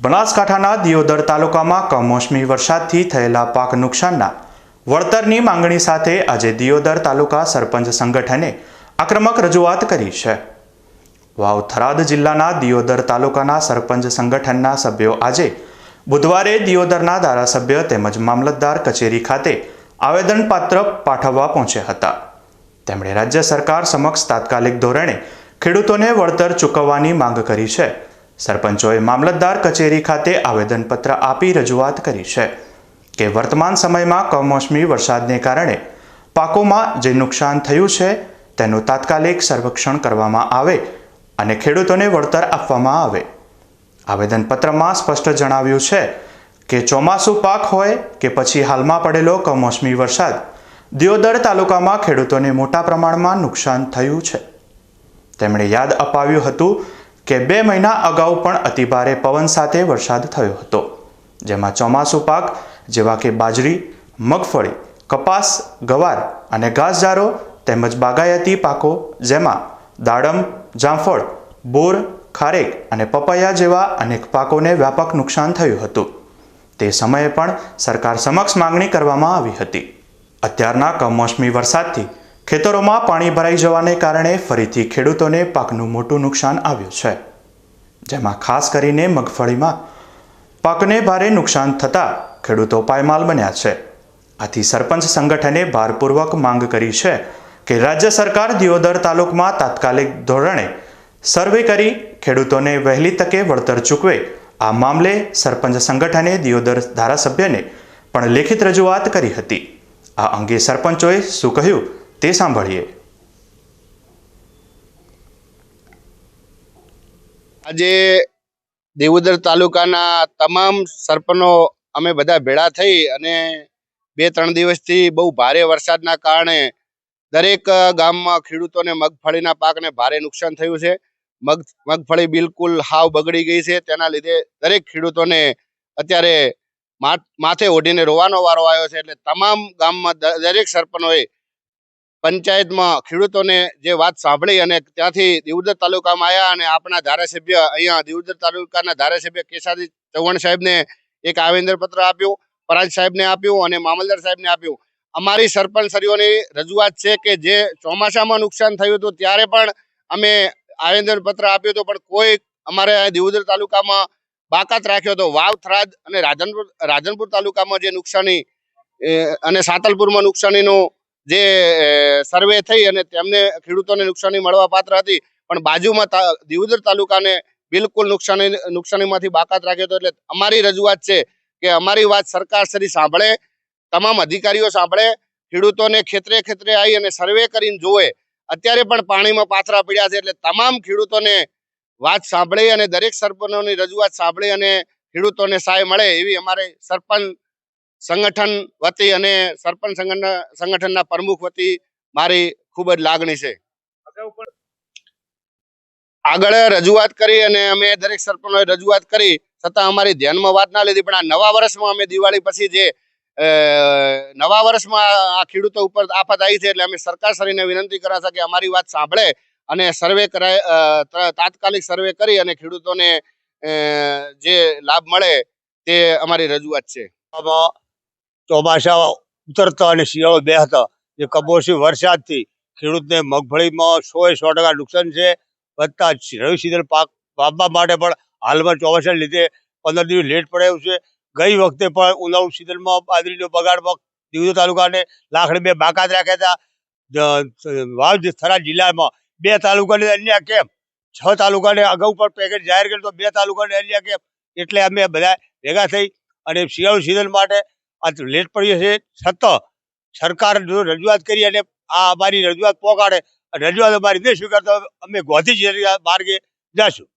બનાસકાંઠાના દિયોદર તાલુકામાં કમોસમી વરસાદથી થયેલા પાક નુકસાનના વળતરની માંગણી સાથે આજે દિયોદર તાલુકા સરપંચ સંગઠને આક્રમક રજૂઆત કરી છે. વાવ થરાદ જિલ્લાના દિયોદર તાલુકાના સરપંચ સંગઠનના સભ્યો આજે બુધવારે દિયોદરના ધારાસભ્ય તેમજ મામલતદાર કચેરી ખાતે આવેદનપાત્ર પાઠવવા પહોંચ્યા હતા. તેમણે રાજ્ય સરકાર સમક્ષ તાત્કાલિક ધોરણે ખેડૂતોને વળતર ચૂકવવાની માંગ કરી છે. સરપંચોએ મામલતદાર કચેરી ખાતે આવેદનપત્ર આપી રજૂઆત કરી છે કે વર્તમાન સમયમાં કમોસમી વરસાદને કારણે પાકોમાં જે નુકસાન થયું છે, તેનું તાત્કાલિક સર્વેક્ષણ કરવામાં આવે અને ખેડૂતોને વળતર આપવામાં આવે. આવેદનપત્રમાં સ્પષ્ટ જણાવ્યું છે કે ચોમાસું પાક હોય કે પછી હાલમાં પડેલો કમોસમી વરસાદ, દિયોદર તાલુકામાં ખેડૂતોને મોટા પ્રમાણમાં નુકસાન થયું છે. તેમણે યાદ અપાવ્યું હતું કે બે મહિના અગાઉ પણ અતિભારે પવન સાથે વરસાદ થયો હતો. જેમાં ચોમાસું પાક જેવા કે બાજરી, મગફળી, કપાસ, ગવાર અને ઘાસચારો તેમજ બાગાયતી પાકો જેમાં દાડમ, જામફળ, બોર, ખારેક અને પપૈયા જેવા અનેક પાકોને વ્યાપક નુકસાન થયું હતું. તે સમયે પણ સરકાર સમક્ષ માંગણી કરવામાં આવી હતી. અત્યારના કમોસમી વરસાદથી ખેતરોમાં પાણી ભરાઈ જવાને કારણે ફરીથી ખેડૂતોને પાકનું મોટું નુકસાન આવ્યું છે. જેમાં ખાસ કરીને મગફળીમાં પાકને ભારે નુકસાન થતાં ખેડૂતો પાયમાલ બન્યા છે. આથી સરપંચ સંગઠને ભારપૂર્વક માંગ કરી છે કે રાજ્ય સરકાર દિયોદર તાલુકમાં તાત્કાલિક ધોરણે સર્વે કરી ખેડૂતોને વહેલી તકે વળતર ચૂકવે. આ મામલે સરપંચ સંગઠને દિયોદર ધારાસભ્યને પણ લેખિત રજૂઆત કરી હતી. આ અંગે સરપંચોએ શું કહ્યું? તે સાંભળીએ. આજે દેવુદર તાલુકાના તમામ સરપંચો અમે બધા ભેળા થઈ અને બે ત્રણ દિવસથી બહુ ભારે વરસાદના કારણે દરેક ગામમાં ખેડૂતોને મગફળીના પાકને ભારે નુકસાન થયું છે. મગ, મગફળી બિલકુલ હાવ બગડી ગઈ છે. તેના લીધે દરેક ખેડૂતોને અત્યારે માથ- ઓઢીને રોવાનો વારો આવ્યો છે. એટલે તમામ ગામમાં દરેક સરપંચોએ પંચાયતમાં ખેડૂતોને જે વાત સાંભળી અને ત્યાંથી દિયોદર તાલુકામાં આવ્યા અને આપણા ધારાસભ્ય અહીંયા દિયોદર તાલુકાના ધારાસભ્ય કેસાદી ચૌહાણ સાહેબને એક આવેદનપત્ર આપ્યું પરાજ સાહેબને આપ્યું અને મામલદાર સાહેબને આપ્યું. અમારી સરપંચશ્રીઓની રજૂઆત છે કે જે ચોમાસામાં નુકસાન થયું હતું ત્યારે પણ અમે આવેદનપત્ર આપ્યું હતું, પણ કોઈ અમારે આ તાલુકામાં બાકાત રાખ્યો હતો. વાવ થરાદ અને રાધનપુર રાધનપુર તાલુકામાં જે નુકસાની અને સાતલપુરમાં નુકસાનીનું જે સર્વે થઈ અને તેમને ખેડૂતોને નુકસાની મળવા પાત્ર હતી. પણ બાજુમાં દિવોદર તાલુકાને બિલકુલ નુકસાની, નુકસાનીમાંથી બાકાત રાખ્યો હતો. એટલે અમારી રજૂઆત છે કે અમારી વાત સરકાર શ્રી સાંભળે, તમામ અધિકારીઓ સાંભળે, ખેડૂતોને ખેતરે ખેતરે આવી અને સર્વે કરીને જોવે. અત્યારે પણ પાણીમાં પાથરા પડ્યા છે એટલે તમામ ખેડૂતોને વાત સાંભળી અને દરેક સરપંચોની રજૂઆત સાંભળી અને ખેડૂતોને સહાય મળે એવી અમારે સરપંચ સંગઠન વતી અને સરપંચ સંગઠન, સંગઠનના પ્રમુખ વતી મારી ખૂબ જ લાગણી છે. આગળ રજૂઆત કરી અને અમે દરેક સરપંચોએ રજૂઆત કરી. છતાં અમારી ધ્યાનમાં વાત ના લીધી, પણ આ નવા વર્ષમાં અમે દિવાળી પછી જે નવા વર્ષમાં આ ખેડૂતો ઉપર આફત આવી છે એટલે અમે સરકારશ્રીને વિનંતી કર્યા છે કે અમારી વાત સાંભળે અને સર્વે કરાય તાત્કાલિક સર્વે કરી અને ખેડૂતોને જે લાભ મળે તે અમારી રજૂઆત છે. ચોમાસા ઉતરતા અને શિયાળો બેહતા. જે કમોસમી વરસાદથી ખેડૂતને મગફળીમાં સો એ સો ટકા નુકસાન છે. વધતા રવિ સિઝન પાક વાવવા માટે પણ હાલમાં ચોમાસાને લીધે પંદર દિવસ લેટ પડે છે. ગઈ વખતે પણ ઉનાળુ સિઝનમાં બાજરીનો બગાડમાં દીવદો તાલુકાને લાખડી બે બાકાત રાખ્યા હતા. વાવ થરા જિલ્લામાં બે તાલુકાને અન્ય કેમ? છ તાલુકાને અગાઉ પણ પેકેજ જાહેર કર્યું તો બે તાલુકાને અન્ય કેમ? એટલે અમે બધા ભેગા થઈ અને શિયાળુ સિઝન માટે આ લેટ પડી છે છતાં સરકાર રજૂઆત કરી અને આ અમારી રજૂઆત અને રજૂઆત અમારી નહીં સ્વીકારતા અમે ગોધી જ માર્ગે જશું.